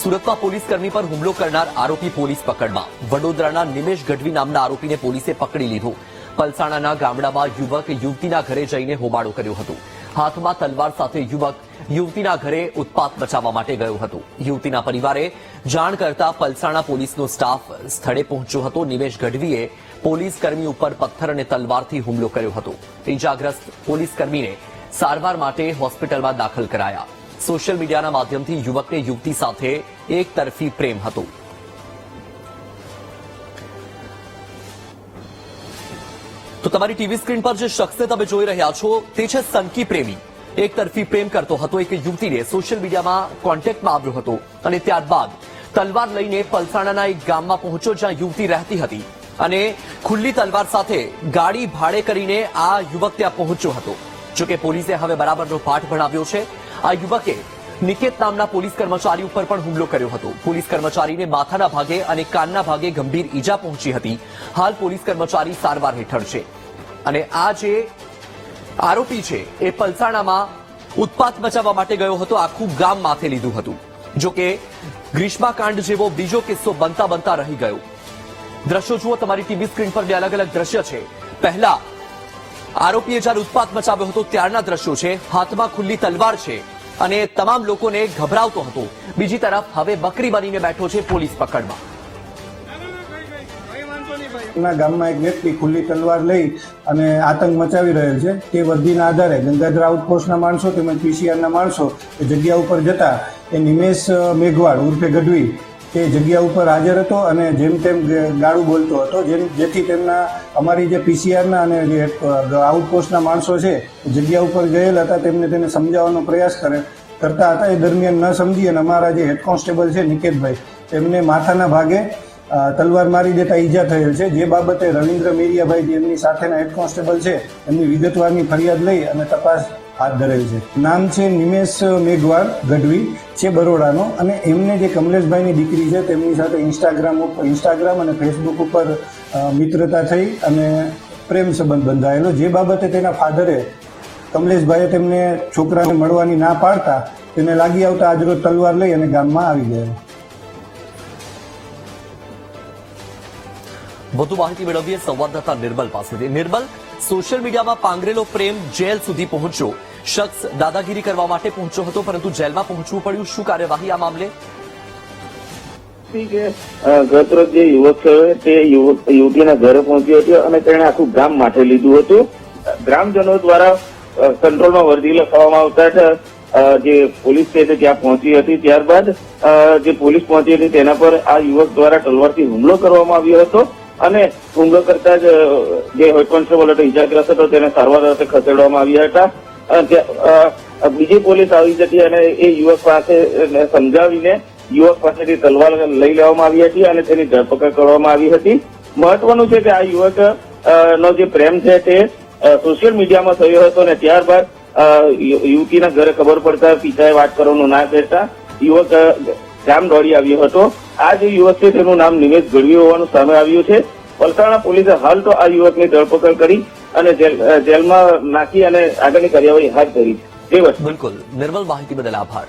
સુરતમાં પોલીસ કર્મી પર હુમલો કરનાર આરોપી પોલીસ પકડમાં. વડોદરાના નિમેશ ગઢવી નામના આરોપીને પોલીસે પકડી લીધો. પલસાણાના ગામડામાં યુવક યુવતીના ઘરે જઈને હોબાળો કર્યો હતો. હાથમાં તલવાર સાથે યુવક યુવતીના ઘરે ઉત્પાત બચાવવા માટે ગયો હતો. યુવતીના પરિવારે જાણ કરતા પલસાણા પોલીસનો સ્ટાફ સ્થળે પહોંચ્યો હતો. નિમેશ ગઢવીએ પોલીસ કર્મી ઉપર પથ્થર અને તલવારથી હુમલો કર્યો હતો. ઇજાગ્રસ્ત પોલીસ કર્મીને સારવાર માટે હોસ્પિટલમાં દાખલ કરાયા. સોશિયલ મીડિયાના માધ્યમથી યુવકને યુવતી સાથે એક તરફી પ્રેમ હતો. તો તમારી ટીવી સ્ક્રીન પર જે શખ્સે તમે જોઈ રહ્યા છો, તે છે સંકી પ્રેમી. એક તરફી પ્રેમ કરતો હતો એક યુવતીને સોશિયલ મીડિયામાં કોન્ટેક્ટમાં આવ્યો હતો અને ત્યારબાદ તલવાર લઈને પલસાણાના એક ગામમાં પહોંચ્યો જ્યાં યુવતી રહેતી હતી અને ખુલ્લી તલવાર સાથે ગાડી ભાડે કરીને આ યુવક ત્યાં પહોંચ્યો હતો. જોકે પોલીસે હવે બરાબરનો પાઠ ભણાવ્યો છે. આ યુવકે નિકેત નામના પોલીસ કર્મચારી ઉપર પણ હુમલો કર્યો હતો. પોલીસ કર્મચારીને માથાના ભાગે અને કાનના ભાગે ગંભીર ઈજા પહોંચી હતી. હાલ પોલીસ કર્મચારી સારવાર હેઠળ છે. અને આ જે આરોપી છે, એ પલસાણામાં ઉત્પાત મચાવવા માટે ગયો હતો. આખું ગામ માથે લીધું હતું. જો કે ગ્રીષ્માકાંડ જેવો બીજો કિસ્સો બનતા બનતા રહી ગયો. દ્રશ્યો જુઓ, તમારી ટીવી સ્ક્રીન પર બે અલગ અલગ દ્રશ્ય છે. પહેલા આરોપીએ જ્યારે ઉત્પાત મચાવ્યો હતો ત્યારના દ્રશ્યો છે હાથમાં ખુલ્લી તલવાર છે અને તમામ લોકોને ગભરાવતો હતો બીજી તરફ હવે બકરી બનીને બેઠો છે પોલીસ પકડમાં ગામમાં એક વ્યક્તિ ખુલ્લી તલવાર લઈ અને આતંક મચાવી રહ્યો છે તે વર્દીના આધારે ગંગાધર આઉટપોસ્ટના માણસો તેમજ પીસીઆરના માણસો જગ્યા ઉપર જતા એ નિમેશ મેઘવાડ ઉર્ફે ગઢવી તે જગ્યા ઉપર હાજર હતો અને જેમ તેમ ગાળું બોલતો હતો. જેમ, જેથી તેમના, અમારી જે પીસીઆરના અને જે આઉટપોસ્ટના માણસો છે, જગ્યા ઉપર ગયેલા હતા, તેમને તેને સમજાવવાનો પ્રયાસ કરે, કરતા હતા. એ દરમિયાન ન સમજી અને અમારા જે હેડ કોન્સ્ટેબલ છે, નિકેતભાઈ, તેમને માથાના ભાગે તલવાર મારી દેતા ઈજા થયેલ છે. જે બાબતે રવિન્દ્ર મેરિયાભાઈ જે એમની સાથેના હેડ કોન્સ્ટેબલ છે, એમની વિગતવારની ફરિયાદ લઈ અને તપાસ હાથ ધરેલ છે. નામ છે નિમેશ મેઘવાડ ગઢવી, છે બરોડાનો અને એમને જે કમલેશભાઈની દીકરી છે તેમની સાથે ઇન્સ્ટાગ્રામ ઉપર ઇન્સ્ટાગ્રામ અને ફેસબુક ઉપર મિત્રતા થઈ અને પ્રેમ સંબંધ બંધાયેલો. જે બાબતે તેના ફાધરે કમલેશભાઈએ તેમને છોકરાને મળવાની ના પાડતા તેને લાગી આવતા આજરોજ તલવાર લઈ અને ગામમાં આવી ગયેલો. વધુ માહિતી મેળવીએ સંવાદદાતા નિર્મલ પાસેથી. નિર્મલ સોશિયલ મીડિયામાં પાંગરેલો પ્રેમ જેલ સુધી પહોંચ્યો. શખ્સ દાદાગીરી કરવા માટે પહોંચ્યો હતો પરંતુ જેલમાં પહોંચવું પડ્યું. શું કાર્યવાહી આ મામલે? ગતરોજ જે યુવક છે તે યુવતીના ઘરે પહોંચ્યો હતો અને તેણે આખું ગામ માટે લીધું હતું. ગ્રામજનો દ્વારા કંટ્રોલમાં વર્દી લખાવવામાં આવતા જ, પોલીસ છે ત્યાં પહોંચી હતી. ત્યારબાદ જે પોલીસ પહોંચી હતી તેના પર આ યુવક દ્વારા તલવારથી હુમલો કરવામાં આવ્યો હતો. અને હુમલો કરતા જ જે હેડ કોન્સ્ટેબલ હતો ઇજાગ્રસ્ત હતો, તેને સારવાર અર્થે ખસેડવામાં આવ્યા હતા. બીજી પોલીસ આવી જતી અને એ યુવક પાસે સમજાવીને યુવક પાસેથી તલવાર લઈ લેવામાં આવી હતી અને તેની ધરપકડ કરવામાં આવી હતી. મહત્વનું છે કે આ યુવક નો જે પ્રેમ છે તે સોશિયલ મીડિયામાં થયો હતો અને ત્યારબાદ યુવતીના ઘરે ખબર પડતા પિતાએ વાત કરવાનું ના કહેતા. યુવક ગામ દોડી આવ્યો હતો. આ જે યુવક છે તેનું નામ નિમેશ ગઢવી હોવાનું સામે આવ્યું છે. પલસાણા પોલીસે હાલ તો આ યુવકની ધરપકડ કરી અને જેલ- જેલમાં નાખી અને આગળની કાર્યવાહી હાથ ધરી. છે બિલકુલ. નિર્મલ માહિતી બદલ આભાર.